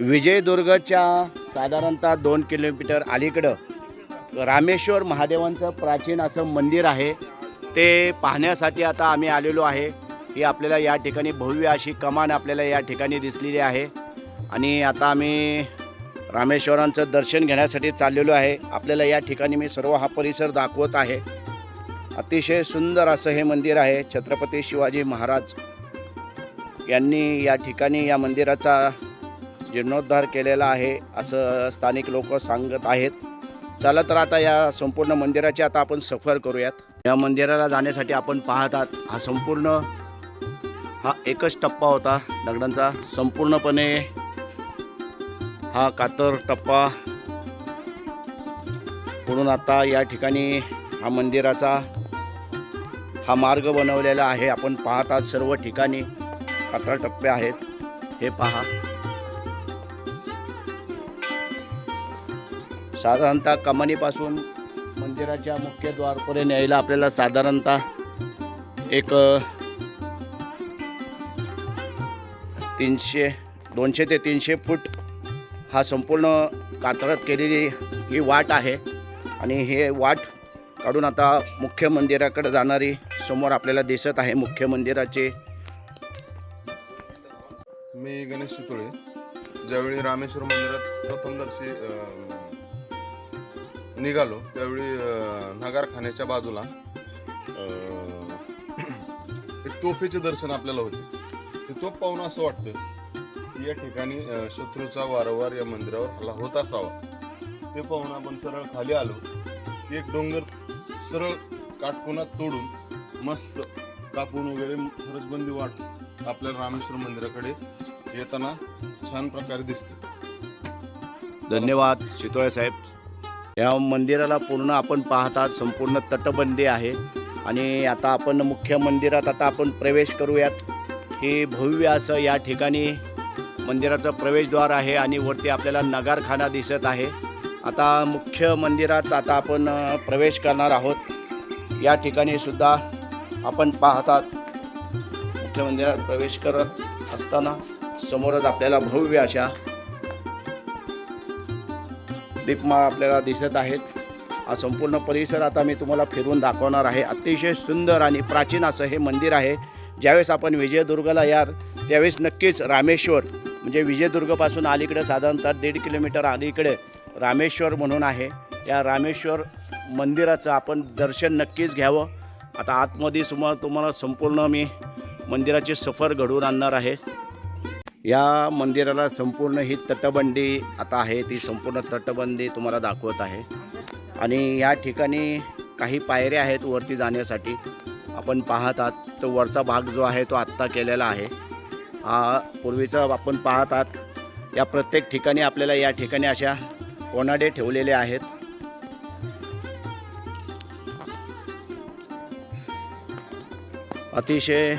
विजयदुर्गच्या साधारणतः दोन किलोमीटर अलीकडं रामेश्वर महादेवांचं प्राचीन असं मंदिर आहे. ते पाहण्यासाठी आता आम्ही आलेलो आहे. ही आपल्याला या ठिकाणी भव्य अशी कमान आपल्याला या ठिकाणी दिसलेली आहे. आणि आता आम्ही रामेश्वरांचं दर्शन घेण्यासाठी चाललेलो आहे. आपल्याला या ठिकाणी मी सर्व हा परिसर दाखवत आहे. अतिशय सुंदर असं हे मंदिर आहे. छत्रपती शिवाजी महाराज यांनी या ठिकाणी या मंदिराचा जीर्णोद्धार केलेला आहे असं स्थानिक लोक सांगत आहेत. चला तर आता या संपूर्ण मंदिराची आता आपण सफर करूयात. या मंदिराला जाण्यासाठी आपण पाहतात हा संपूर्ण हा एकच टप्पा होता दगडांचा संपूर्णपणे हा कातर टप्पा म्हणून आता या ठिकाणी हा मंदिराचा हा मार्ग बनवलेला आहे. आपण पाहतात सर्व ठिकाणी कातर टप्पे आहेत. हे पहा. साधारणतः कमानीपासून मंदिराच्या मुख्य द्वारपर्यंत यायला आपल्याला साधारणतः एक तीनशे दोनशे ते तीनशे फूट हा संपूर्ण कातरात केलेली ही वाट आहे. आणि हे वाट काढून आता मुख्य मंदिराकडे जाणारी समोर आपल्याला दिसत आहे मुख्य मंदिराचे. मी गणेश चितोळे ज्यावेळी रामेश्वर मंदिरात प्रथमदर्शी निघालो. त्यावेळी नगारखान्याच्या बाजूला एक तोफेचे दर्शन आपल्याला होते. ते तोफ पाहून असं वाटतं की या ठिकाणी शत्रूचा वारंवार या मंदिरावर आला होत असावा. ते पाहून आपण सरळ खाली आलो. की एक डोंगर सरळ काटकोनात तोडून मस्त कापून वगैरे फरजबंदी वाट आपल्या रामेश्वर मंदिराकडे येताना छान प्रकारे दिसते. धन्यवाद शितोळे साहेब. या मंदिराला पूर्ण आपण पाहतात संपूर्ण तटबंदी आहे. आणि आता आपण मुख्य मंदिरात आता आपण प्रवेश करूयात. हे भव्य असं या ठिकाणी मंदिराचं प्रवेशद्वार आहे आणि वरती आपल्याला नगारखाना दिसत आहे. आता मुख्य मंदिरात आता आपण प्रवेश करणार आहोत. या ठिकाणी सुद्धा आपण पाहतात. मुख्य मंदिरात प्रवेश करत असताना समोरच आपल्याला भव्य अशा दीपमा आपल्याला दिसत आहेत. हा संपूर्ण परिसर आता मी तुम्हाला फिरून दाखवणार आहे. अतिशय सुंदर आणि प्राचीन असं हे मंदिर आहे. ज्यावेळेस आपण विजयदुर्गला यार त्यावेळेस नक्कीच रामेश्वर म्हणजे विजयदुर्गपासून अलीकडे साधारणतः दीड किलोमीटर अलीकडे रामेश्वर म्हणून आहे. या रामेश्वर मंदिराचं आपण दर्शन नक्कीच घ्यावं. आता आतमध्ये सुमार तुम्हाला संपूर्ण मी मंदिराची सफर घडवून आणणार आहे. या मंदिराला संपूर्ण ही तटबंदी आता आहे ती संपूर्ण तटबंदी तुम्हाला दाखवत आहे. आणि या ठिकाणी काही पायऱ्या आहेत वरती जाण्यासाठी. आपण पाहतात तो वरचा भाग जो आहे तो आत्ता केलेला आहे. हा पूर्वीचा आपण पाहतात या प्रत्येक ठिकाणी आपल्याला या ठिकाणी अशा कोनाडे ठेवलेले आहेत. अतिशय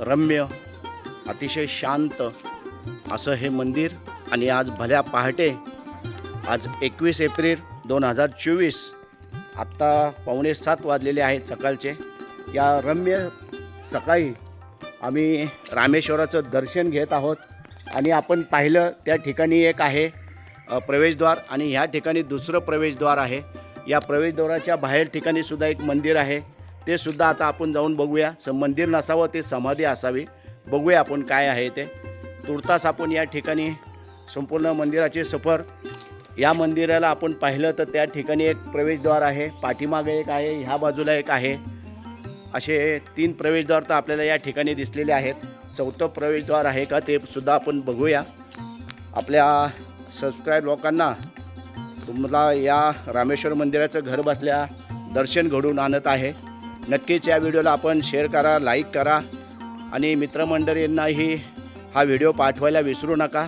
रम्य अतिशय शांत असं हे मंदिर आणि आज भल्या पहाटे आज एकवीस एप्रिल दोन हजार चोवीस आत्ता पावणे सात वाजलेले आहेत सकाळचे. या रम्य सकाळी आम्ही रामेश्वराचं दर्शन घेत आहोत आणि आपण पाहिलं त्या ठिकाणी एक आहे प्रवेशद्वार आणि ह्या ठिकाणी दुसरं प्रवेशद्वार आहे. या प्रवेशद्वाराच्या बाहेर ठिकाणी सुद्धा एक मंदिर आहे. ते सुद्धा आता आपण जाऊन बघूया. स मंदिर नसावं ते समाधी असावी. बघूया आपण काय आहे ते. तुर्तास आपण या ठिकाणी संपूर्ण मंदिराची सफर या मंदिराला आपण पाहिलं तर त्या ठिकाणी एक प्रवेशद्वार आहे पाठीमागे एक आहे ह्या बाजूला एक आहे. असे तीन प्रवेशद्वार तर आपल्याला या ठिकाणी दिसलेले आहेत. चौथं प्रवेशद्वार आहे का ते सुद्धा आपण बघूया. आपल्या सबस्क्राईब लोकांना तुम्हाला या रामेश्वर मंदिराचं घर बसल्या दर्शन घडून आणत आहे. नक्कीच या व्हिडिओला आपण शेअर करा लाईक करा. आणि मित्रमंडळींनाही हा व्हिडिओ पाठवायला विसरू नका.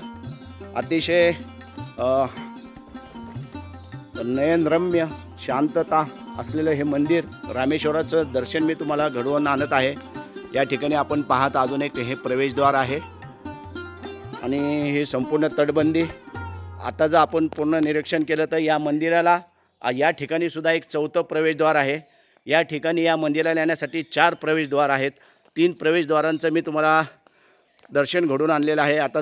अतिशय नयनरम्य शांतता असलेलं हे मंदिर रामेश्वराचं दर्शन मी तुम्हाला घडवून आणत आहे. या ठिकाणी आपण पाहत अजून एक हे प्रवेशद्वार आहे. आणि हे संपूर्ण तटबंदी. आता जर आपण पूर्ण निरीक्षण केलं तर या मंदिराला या ठिकाणी सुद्धा एक चौथं प्रवेशद्वार आहे. या ठिकाणी या मंदिराला येण्यासाठी चार प्रवेशद्वार आहेत. तीन प्रवेशद्वारांचं मी तुम्हाला दर्शन घडून आणलेलं आहे. आता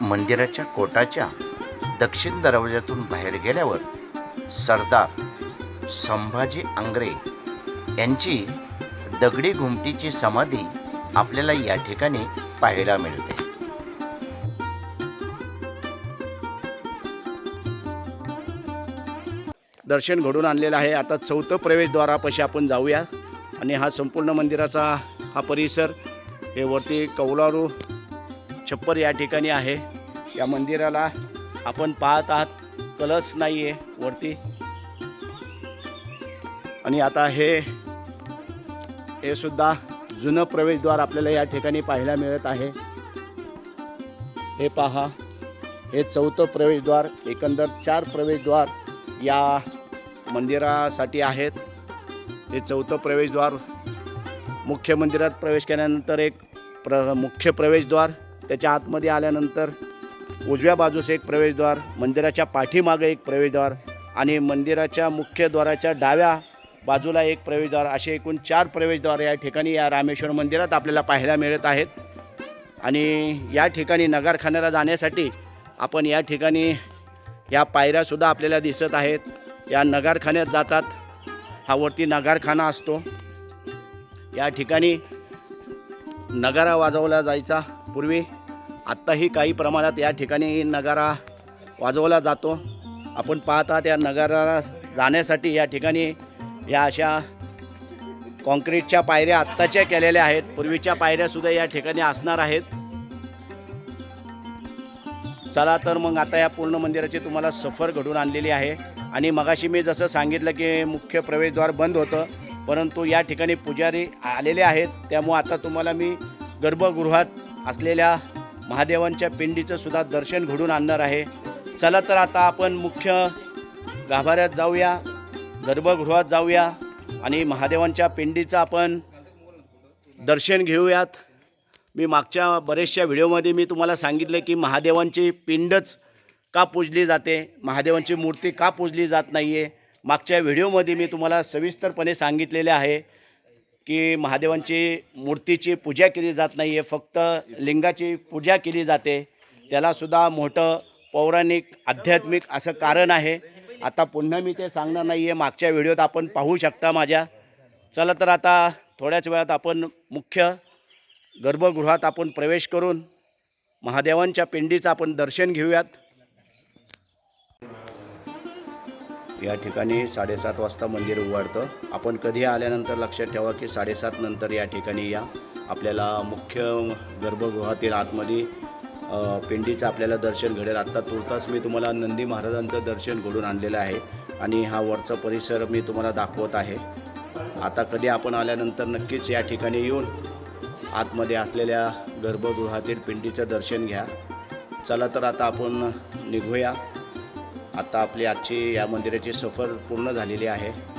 मंदिराच्या कोटाच्या दक्षिण दरवाजातून बाहेर गेल्यावर सरदार संभाजी आंग्रे यांची दगडी घुमटीची समाधी आपल्याला या ठिकाणी पाहायला मिळते. दर्शन घडून आणलेलं आहे. आता चौथं प्रवेशद्वारापाशी आपण जाऊया आणि हा संपूर्ण मंदिराचा हा परिसर हे वरती कौलारू छप्पर या ठिकाणी आहे. या मंदिराला आपण पाहत आहात कलस नाही आहे वरती. आणि आता हे हे सुद्धा जुनं प्रवेशद्वार आपल्याला या ठिकाणी पाहायला मिळत आहे. हे पहा हे चौथं प्रवेशद्वार एकंदर चार प्रवेशद्वार या मंदिरासाठी आहेत. हे चौथं प्रवेशद्वार मुख्य मंदिरात प्रवेश केल्यानंतर एक प्र मुख्य प्रवेशद्वार त्याच्या आतमध्ये आल्यानंतर उजव्या बाजूस एक प्रवेशद्वार मंदिराच्या पाठीमागे एक प्रवेशद्वार आणि मंदिराच्या मुख्य द्वाराच्या डाव्या बाजूला एक प्रवेशद्वार असे एकूण चार प्रवेशद्वार या ठिकाणी या रामेश्वर मंदिरात आपल्याला पाहायला मिळत आहेत. आणि या ठिकाणी नगारखान्याला जाण्यासाठी आपण या ठिकाणी या पायऱ्यासुद्धा आपल्याला दिसत आहेत. या नगारखान्यात जातात. हा वरती नगारखाना असतो. या ठिकाणी नगारा वाजवला जायचा. पूर्वी आत्ताही काही प्रमाणात या ठिकाणी नगारा वाजवला जातो. आपण पाहता त्या नगाराला जाण्यासाठी या ठिकाणी या अशा कॉन्क्रीटच्या पायऱ्या आत्ताच्या केलेल्या आहेत. पूर्वीच्या पायऱ्यासुद्धा या ठिकाणी असणार आहेत. चला तर मग आता या पूर्ण मंदिराची तुम्हाला सफर घडून आणलेली आहे. आणि मगाशी मी जसं सांगितलं की मुख्य प्रवेशद्वार बंद होतं. परंतु या ठिकाणी पुजारी आलेले आहेत. त्यामुळं आता तुम्हाला मी गर्भगृहात असलेल्या महादेवांच्या पिंडीचं सुद्धा दर्शन घडून आणणार आहे. चला तर आता आपण मुख्य गाभाऱ्यात जाऊया गर्भगृहात जाऊया आणि महादेवांच्या पिंडीचं आपण दर्शन घेऊयात. मी मागच्या बरेचशा व्हिडिओमध्ये मी तुम्हाला सांगितलं की महादेवांची पिंडच का पूजली जाते? महादेवांची मूर्ती का पूजली जात नाही आहे मागच्या व्हिडिओमध्ये मी तुम्हाला सविस्तरपणे सांगितलेले आहे की महादेवांची मूर्तीची पूजा केली जात नाही आहे फक्त लिंगाची पूजा केली जाते. त्यालासुद्धा मोठं पौराणिक आध्यात्मिक असं कारण आहे. आता पुन्हा मी ते सांगणार नाही आहे मागच्या व्हिडिओत आपण पाहू शकता माझ्या. चला तर आता थोड्याच वेळात आपण मुख्य गर्भगृहात आपण प्रवेश करून महादेवांच्या पिंडीचं आपण दर्शन घेऊयात. या ठिकाणी साडेसात वाजता मंदिर उघडतं. आपण कधी आल्यानंतर लक्षात ठेवा की साडेसात नंतर या ठिकाणी या. आपल्याला मुख्य गर्भगृहातील आतमध्ये पिंडीचं आपल्याला दर्शन घडेल. आत्ता तुर्तास मी तुम्हाला नंदी महाराजांचं दर्शन घडून आणलेलं आहे आणि हा वरचा परिसर मी तुम्हाला दाखवत आहे. आता कधी आपण आल्यानंतर नक्कीच या ठिकाणी येऊन आतमध्ये असलेल्या गर्भगृहातील पिंडीचं दर्शन घ्या. चला तर आता आपण निघूया. आता आपली आजची या मंदिराची सफर पूर्ण झालेली आहे.